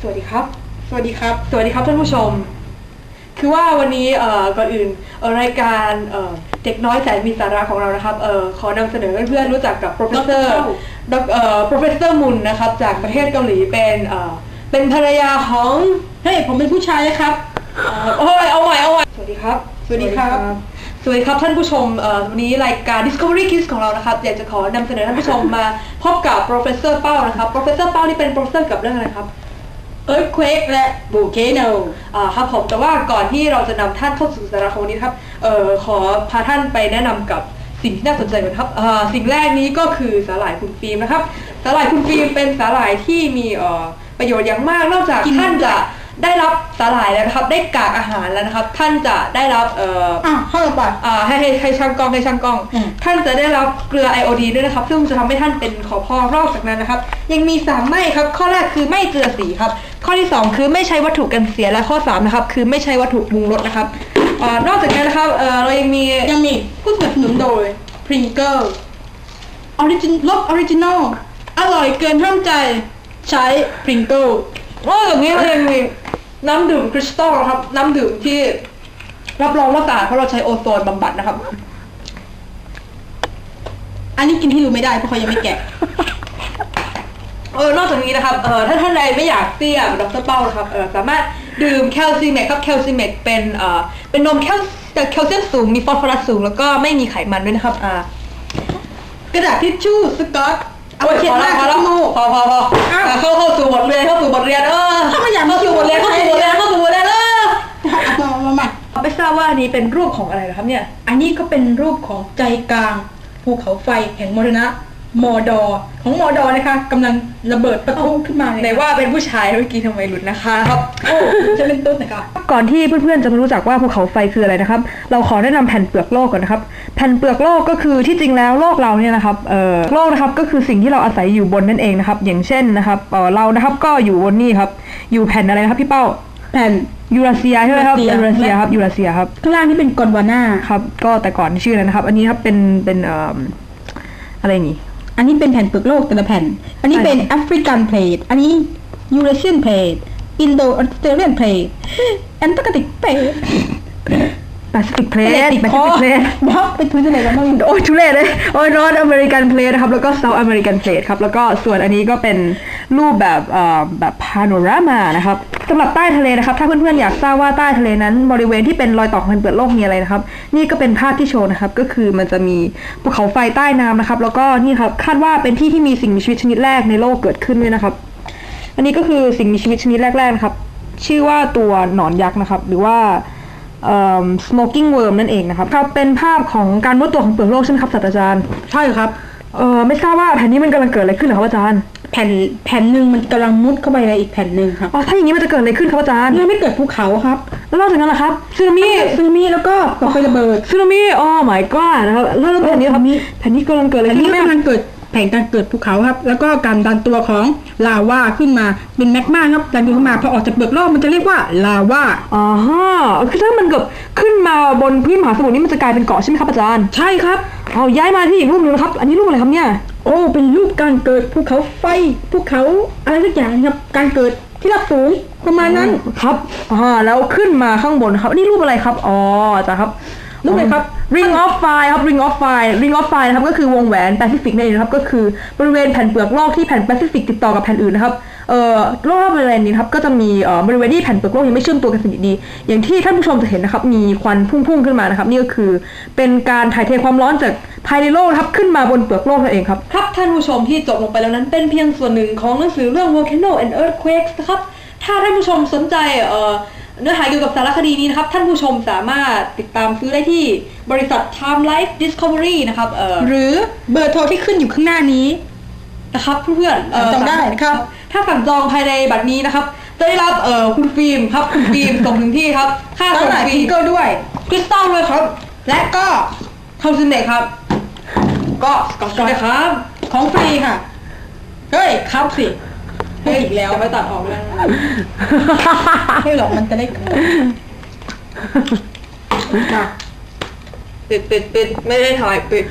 สวัสดีครับ สวัสดีครับ สวัสดีครับท่านผู้ชม คือว่าวันนี้เอ่อก่อนอื่นเอ่อรายการเอ่อเด็กน้อยแสนมีสาระของเรานะครับเอ่อขอนำเสนอให้เพื่อนๆรู้จักกับ professor ดอกเอ่อ professor มุนนะครับ จากประเทศเกาหลีเป็นเอ่อเป็นภรรยาของเฮ้ยผมเป็นผู้ชายนะครับเอ่อโอ้ยเอาใหม่เอาใหม่สวัสดีครับ สวัสดีครับ สวัสดีครับท่านผู้ชมเอ่อวันนี้รายการ Discovery Kids ของเรานะครับ อยากจะขอนำเสนอท่านผู้ชมมาพบกับ professor เป้านะครับ professor เป้านี่เป็น professor กับเรื่องอะไรครับ Earthquake และ Volcano อ่าครับผมแต่ว่าก่อนที่เราจะนำท่านเข้าสู่สาระของวันนี้ครับเอ่อขอพาท่านไปแนะนำกับสิ่งที่น่าสนใจก่อนครับอ่าสิ่งแรกนี้ก็คือสาหร่ายคุณฟิล์มนะครับ สาหร่ายคุณฟิล์มเป็นสาหร่ายที่มีเอ่อประโยชน์อย่างมากนอกจากท่านจะ ได้รับสาหร่ายแล้วนะครับ ได้กากอาหารแล้วนะครับ ท่านจะได้รับเอ่ออะเข้าไป อ่าให้ให้ให้ช่างกล้องให้ช่างกล้อง อืม ท่านจะได้รับเกลือไอโอดีนด้วยนะครับ ซึ่งจะทำให้ท่านเป็นขอพอกนอกจากนั้นนะครับ ยังมีสามไม่ครับ ข้อแรกคือไม่เกลือสีครับ ข้อที่สองคือไม่ใช้วัตถุกันเสียและข้อสามนะครับ คือไม่ใช้วัตถุปรุงรสนะครับอ่านอกจากนั้นนะครับเอ่อเรายังมียังมีผู้สนับสนุนโดย Pringle Origin รส Original อร่อยเกินห้ามใจใช้ Pringle นอกจากนี้เรายังมีน้ำดื่มคริสตัลนะครับ น้ำดื่มที่รับรองว่าสะอาดเพราะเราใช้โอโซนบำบัดนะครับ อันนี้กินที่รู้ไม่ได้เพราะเขายังไม่แกะเออนอกจากนี้นะครับเออถ้าท่านใดไม่อยากเตี้ยดรเป้านะครับเออสามารถดื่มแคลซีเมกครับแคลซีเมกเป็นเอ่อเป็นนมแคลแต่แคลเซียมสูงมีฟอสฟอรัสสูงแล้วก็ไม่มีไขมันด้วยนะครับอ่ากระดาษทิชชู่สกอต เอาโอ้ยเขียนพอหแล้น้าวพอแล้วขี้มูกพอพอพออ้าวอะเข้าเข้าสู่บทเรียนเข้าสู่บทเรียนเออถ้าไม่อยากเข้าสู่บทเรียนเข้าสู่บทเรียนเข้าสู่บทเรียนเออเอามามามาไม่ทราบว่าอันนี้เป็นรูปของอะไรนะครับเนี่ย อันนี้ก็เป็นรูปของใจกลางภูเขาไฟแห่งมรณะ มอดอของมอดอนะคะกำลังระเบิดประทุขึ้นมาเลยไหนว่าเป็นผู้ชายเมื่อกี้ทำไมหลุดนะคะครับโอ้จะเล่นต้นนะคะก่อนที่เพื่อนๆจะมารู้จักว่าภูเขาไฟคืออะไรนะครับ เราขอแนะนำแผ่นเปลือกโลกก่อนนะครับ แผ่นเปลือกโลกก็คือที่จริงแล้วโลกเราเนี่ยนะครับเอ่อโลกนะครับก็คือสิ่งที่เราอาศัยอยู่บนนั่นเองนะครับ อย่างเช่นนะครับเอ่อเรานะครับก็อยู่บนนี่ครับ อยู่แผ่นอะไรนะครับพี่เป้าแผ่นยูราเซียใช่ไหมครับยูยูราราเซีเซียยครับยูราเซียครับข้างล่างที่เป็นกอนวาน่าครับก็แต่ก่อนชื่ออะไรนะครับ อันนี้ครับเป็นเป็นเอ่ออะไรนี่ อันนี้เป็นแผ่นเปลือกโลกแต่ละแผ่น อันนี้เป็นแอฟริกันเพลทอันนี้ยูเรเซียนเพลทอินโดออสเตรเลียนเพลทแอนตาร์กติกเพลท แปซิฟิกเพลติดแปคซิอฟิกเพลบล็อกเป็นพื้นทะเลแล้วมั้งโอ้ยทุเรศเลยโอ้ยนอตอเมริกันเพลทนะครับ แล้วก็เซาท์อเมริกันเพลทครับ แล้วก็ส่วนอันนี้ก็เป็นรูปแบบเอ่อแบบพาโนรามานะครับสำหรับใต้ทะเลนะครับ ถ้าเพื่อนๆอยากทราบว่าใต้ทะเลนั้น บริเวณที่เป็นรอยต่อของแผ่นเปลือกโลกมีอะไรนะครับ นี่ก็เป็นภาพที่โชว์นะครับ ก็คือมันจะมีภูเขาไฟใต้น้ำนะครับ แล้วก็นี่ครับคาดว่าเป็นที่ที่มีสิ่งมีชีวิตชนิดแรกในโลกเกิดขึ้นด้วยนะครับ อันนี้ก็คือสิ่งมีชีวิตชนิดแรกๆนะครับ ชื่อว่าตัวหนอนยักษ์นะครับ หรือว่าเอ่อ smoking worm นั่นเองนะครับครับเป็นภาพของการมุดตัวของเปลือกโลกใช่ไหมครับศาสตราจารย์ใช่ครับเออไม่ทราบว่าแผ่นนี้มันกำลังเกิดอะไรขึ้นเหรอครับอาจารย์ แผ่นแผ่นหนึ่งมันกำลังมุดเข้าไปในอีกแผ่นหนึ่งครับอ๋อถ้าอย่างนี้มันจะเกิดอะไรขึ้นครับอาจารย์ยังไม่เกิดภูเขาครับ แล้วนอกจากนั้นล่ะครับซึนามิซึนามิแล้วก็ก่อไฟระเบิดซึนามิอ๋อ my god นะครับแล้วแล้วแผ่นนี้ครับแผ่นนี้กำลังเกิดอะไรแผ่นขึ้นี้นแม่กำลังเกิด แผงการเกิดภูเขาครับ แล้วก็การดันตัวของลาวาขึ้นมาเป็นแมกมาครับดันตัวขึ้นมาพอออกจากเปลือกโลกมันจะเรียกว่าลาวาอ๋อฮะคือถ้ามันเกิดขึ้นมาบนพื้นมหาสมุทรนี่มันจะกลายเป็นเกาะใช่ไหมครับอาจารย์ใช่ครับเอาย้ายมาที่อีกรูปหนึงนะครับ อันนี้รูปอะไรครับเนี่ยโอ้เป็นรูปการเกิดภูเขาไฟภูเขาอะไรสักอย่างครับการเกิดที่รับสูงประมาณนั้นครับอ่าแล้วขึ้นมาข้างบนครับนี่รูปอะไรครับอ๋อจ้ะครับ รูปอะไรครับ Ring of Fire ครับ Ring of Fire Ring of Fire นะครับก็คือวงแหวนแปซิฟิกนั่นเองนะครับก็คือบริเวณแผ่นเปลือกโลกที่แผ่นแปซิฟิกติดต่อกับแผ่นอื่นนะครับเอ่อรอบบริเวณนี้ครับก็จะมีเอ่อบริเวณที่แผ่นเปลือกโลกยังไม่เชื่อมตัวกันสนิทดี อย่างที่ท่านผู้ชมจะเห็นนะครับมีควันพุ่งๆขึ้นมานะครับ นี่ก็คือเป็นการถ่ายเทความร้อนจากภายในโลกครับขึ้นมาบนเปลือกโลกนั่นเองครับครับท่านผู้ชมที่จบลงไปแล้วนั้นเป็นเพียงส่วนหนึ่งของหนังสือเรื่อง Volcano and Earthquakes นะครับ ถ้าท่านผู้ชมสนใจเอ่อเนื้อหาเกี่ยวกับสารคดีนี้นะครับ ท่านผู้ชมสามารถติดตามซื้อได้ที่บริษัท Time Life Discovery นะครับเอ่อหรือเบอร์โทรที่ขึ้นอยู่ข้างหน้านี้ นะครับเพื่อนๆเอ่อจองได้นะครับ ถ้าสั่งจองภายในบัตรนี้นะครับ จะได้รับเอ่อคุณฟิล์มครับคุณฟิล์มส่งถึงที่ครับ ค่าต้อส่งงหลายฟรีพิงเกิลด้วยคริสตัลเลยครับ และก็คอนซูเมทครับ ก็สกอตเลยครับ ของฟรีค่ะ เฮ้ยครับสิ เฮ้ยอีกแล้วไปตัดออกแล้วให้หรอกมันจะได้มาปิดปิดปิดไม่ได้ถ่ายปิด